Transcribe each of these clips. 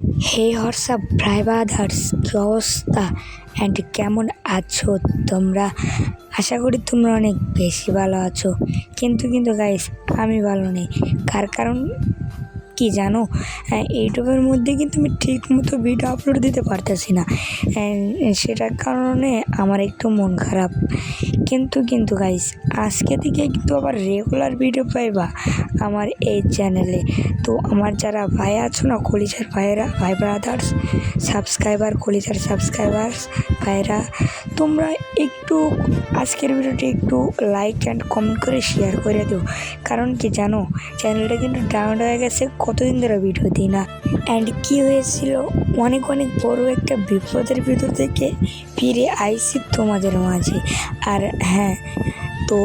হে WhatsApp ভাই brothers কী অবস্থা? And কেমন আছো তোমরা? আশা করি তোমরা অনেক বেশি ভালো আছো। কিন্তু কিন্তু গাইস আমি ভালো নেই। কার কারণ? কি জানো? হ্যাঁ, ইউটিউবের মধ্যে কিন্তু আমি ঠিক মতো ভিডিও আপলোড দিতে পারতেছি না। সেটার কারণে আমার একটু মন খারাপ। কিন্তু কিন্তু গাইস আজকে থেকে কিন্তু আবার রেগুলার ভিডিও পাইবা আমার এই চ্যানেলে তো আমার যারা ভাই আছো না কলিজার ভাইয়েরা ভাই ব্রাদার্স সাবস্ক্রাইবার কলিজার সাবস্ক্রাইবার্স ভাইরা তোমরা একটু আজকের ভিডিওটি একটু লাইক অ্যান্ড কমেন্ট করে শেয়ার করে দিও। কারণ কি জানো চ্যানেলটা কিন্তু ডাউন হয়ে গেছে, কতদিন ধরে ভিডিও দিই না। অ্যান্ড কি হয়েছিল, অনেক অনেক বড় একটা বিপদের ভিতর থেকে ফিরে আইসি তোমাদের মাঝে। আর হ্যাঁ তো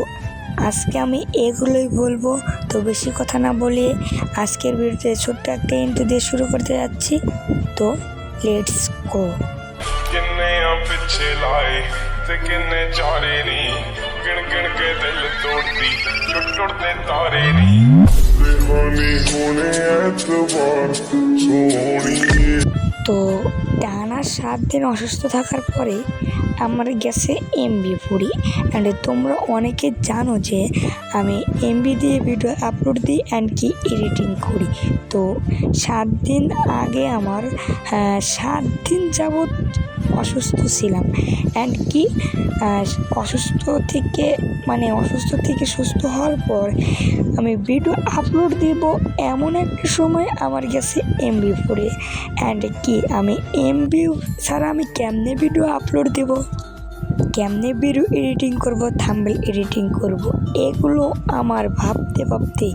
আজকে আমি এগুলোই বলব, তো বেশি কথা না বলিয়ে আজকের ভিডিওতে ছোট্ট একটা ইন্টু দিয়ে শুরু করতে যাচ্ছি। তো লেটস গো ਤੇ ਕਿੰਨੇ ਚਾਰੇ ਨਹੀਂ ਗਿਣ ਗਿਣ ਕੇ ਦਿਲ ਤੋੜਦੀ ਟੁੱਟ ਟੁੱਟਦੇ ਤਾਰੇ ਨਹੀਂ ਰਿਹਾਨੀ ਹੋਣੇ ਐਤਵਾਰ ਸੋਹਣੀਏ তো টানা সাত দিন অসুস্থ থাকার পরে আমার গেছে এমবি পুরি অ্যান্ড তোমরা অনেকে জানো যে আমি এমবি দিয়ে ভিডিও আপলোড দিই অ্যান্ড কি এডিটিং করি তো সাত দিন আগে আমার আহ, সাত দিন যাবৎ অসুস্থ ছিলাম। অ্যান্ড কি? অসুস্থ থেকে মানে অসুস্থ থেকে সুস্থ হওয়ার পর আমি ভিডিও আপলোড দিব এমন একটা সময় আমার গেছে এমবি পড়ে। অ্যান্ড কি? আমি এমবি ছাড়া আমি কেমনে ভিডিও আপলোড দেব? কেমনে ভিডিও এডিটিং করব থাম্বেল এডিটিং করব? এগুলো আমার ভাবতে ভাবতে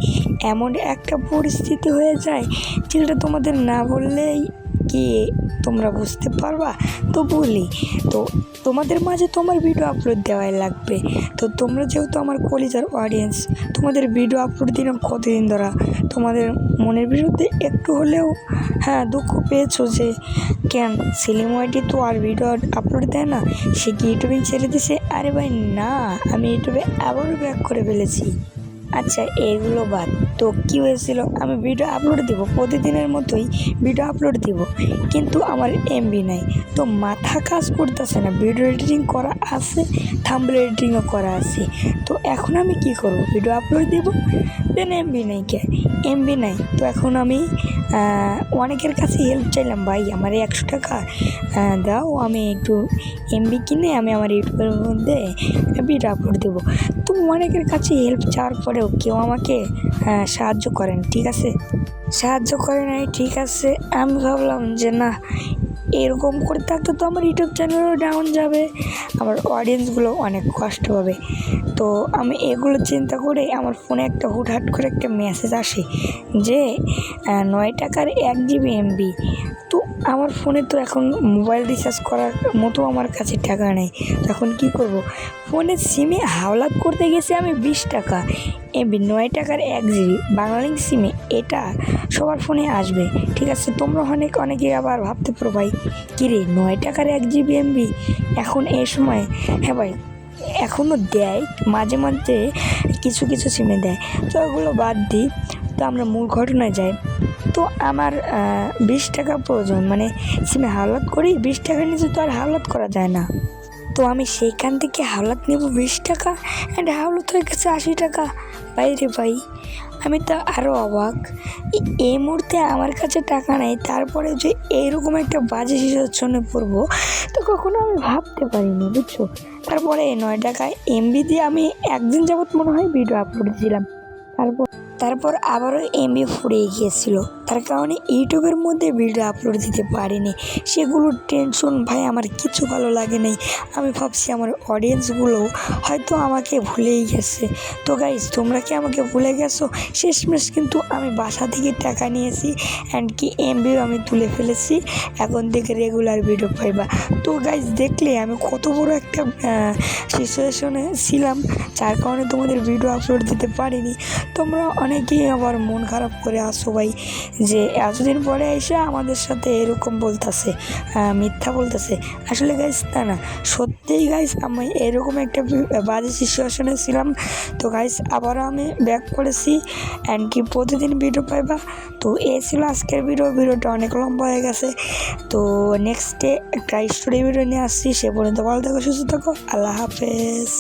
এমন একটা পরিস্থিতি হয়ে যায় যেটা তোমাদের না বললেই কি তোমরা বুঝতে পারবা? তো বলি, তো তোমাদের মাঝে তোমার ভিডিও আপলোড দেওয়াই লাগবে। তো তোমরা যেহেতু আমার কলিজার অডিয়েন্স তোমাদের ভিডিও আপলোড দিলাম কতদিন ধরা? তোমাদের মনের বিরুদ্ধে একটু হলেও হ্যাঁ দুঃখ পেয়েছ যে, কেন? সেলিম ওয়াইটি তো আর ভিডিও আপলোড দেয় না, সে কি ইউটিউবে ছেড়ে দিছে? আরে ভাই, না, আমি ইউটিউবে আবারও ব্যাক করে ফেলেছি। আচ্ছা এগুলো বাদ। তো কী হয়েছিল? আমি ভিডিও আপলোড দিব। প্রতিদিনের মতোই ভিডিও আপলোড দিব। কিন্তু আমার এমবি নাই। তো মাথা কাজ করতেছে না। ভিডিও এডিটিং করা আছে থাম্বল এডিটিংও করা আছে। তো এখন আমি কি করব? ভিডিও আপলোড দিব? দেন এমবি নাই কে? এমবি নাই। তো এখন আমি অনেকের কাছে হেল্প চাইলাম, ভাই, আমার একশো টাকা দাও, আমি একটু এমবি কিনে আমি আমার ইউটিউবের মধ্যে ভিডিও আপলোড দেবো। তো অনেকের কাছে হেল্প চাওয়ার পরেও কেউ আমাকে সাহায্য করেন, ঠিক আছে? সাহায্য করে নাই, ঠিক আছে। আমি ভাবলাম যে, না এরকম করে থাকলে তো আমার ইউটিউব চ্যানেলও ডাউন যাবে। আমার অডিয়েন্সগুলো অনেক কষ্ট হবে তো আমি এগুলো চিন্তা করে আমার ফোনে একটা হুটহাট করে একটা মেসেজ আসে যে নয় টাকার এক জিবি এমবি তো আমার ফোনে তো এখন মোবাইল রিচার্জ করার মতো আমার কাছে টাকা নেই। তখন কি করব? ফোনের সিমে হাওলাত করতে গেছি আমি বিশ টাকা। এমবি নয় টাকার এক জিবি বাংলালিঙ্ক সিমে এটা সবার ফোনে আসবে। ঠিক আছে, তোমরা অনেক, অনেকে আবার ভাবতে পারো ভাই, কিরে নয় টাকার এক জিবি এমবি? এখন এই সময় হ্যাঁ ভাই এখনও দেয়, মাঝে মাঝে কিছু কিছু সিমে দেয়। তো ওগুলো বাদ দিই, তো আমরা মূল ঘটনায় যাই। তো আমার বিশ টাকা প্রয়োজন মানে সিমে হাওলাত করি, বিশ টাকার নিচে তো আর হাওলাত করা যায় না। তো আমি সেইখান থেকে হাওলাত নেব বিশ টাকা অ্যান্ড হাওলাত হয়ে গেছে আশি টাকা। বাইরে ভাই, আমি তো আরও অবাক। এই মুহূর্তে আমার কাছে টাকা নেই, তারপরে যে এইরকম একটা বাজে সিচুয়েশনে পড়ব, তো কখনো আমি ভাবতে পারিনি, বুঝছ? তারপরে নয় টাকায় এমবি দিয়ে আমি একদিন যাবৎ মনে হয় ভিডিও আপলোড দিলাম। তারপর তারপর আবারও এমবি ফুরিয়ে গিয়েছিল। তার কারণে ইউটিউবের মধ্যে ভিডিও আপলোড দিতে পারিনি। সেগুলোর টেনশন ভাই, আমার কিছু ভালো লাগে নাই। আমি ভাবছি আমার অডিয়েন্সগুলো হয়তো আমাকে ভুলেই গেছে। তো গাইজ তোমরা কি আমাকে ভুলে গেছো? শেষমেশ কিন্তু আমি বাসা থেকে টাকা নিয়েছি অ্যান্ড কি এমবিও আমি তুলে ফেলেছি। এখন থেকে রেগুলার ভিডিও পাইবা। তো গাইজ দেখলে আমি কত বড় একটা সিচুয়েশনে ছিলাম, যার কারণে তোমাদের ভিডিও আপলোড দিতে পারিনি। তোমরা অনেকেই আবার মন খারাপ করে আসো ভাই। যে এতদিন পরে এসে আমাদের সাথে এরকম বলতেছে মিথ্যা বলতেছে। আসলে গাইস তা না, সত্যিই গাইস আমি এরকম একটা বাজে সিচুয়েশনে ছিলাম। তো গাইস আবারও আমি ব্যাক করেছি। অ্যান্ড কি প্রতিদিন ভিডিও পাইবা? তো এ ছিল আজকের ভিডিও ভিডিওটা অনেক লম্বা হয়ে গেছে। তো নেক্সট ডে একটা স্টোরি ভিডিও নিয়ে আসছি। সে পর্যন্ত ভালো থাকো, সুস্থ থাকো। আল্লাহ হাফেজ।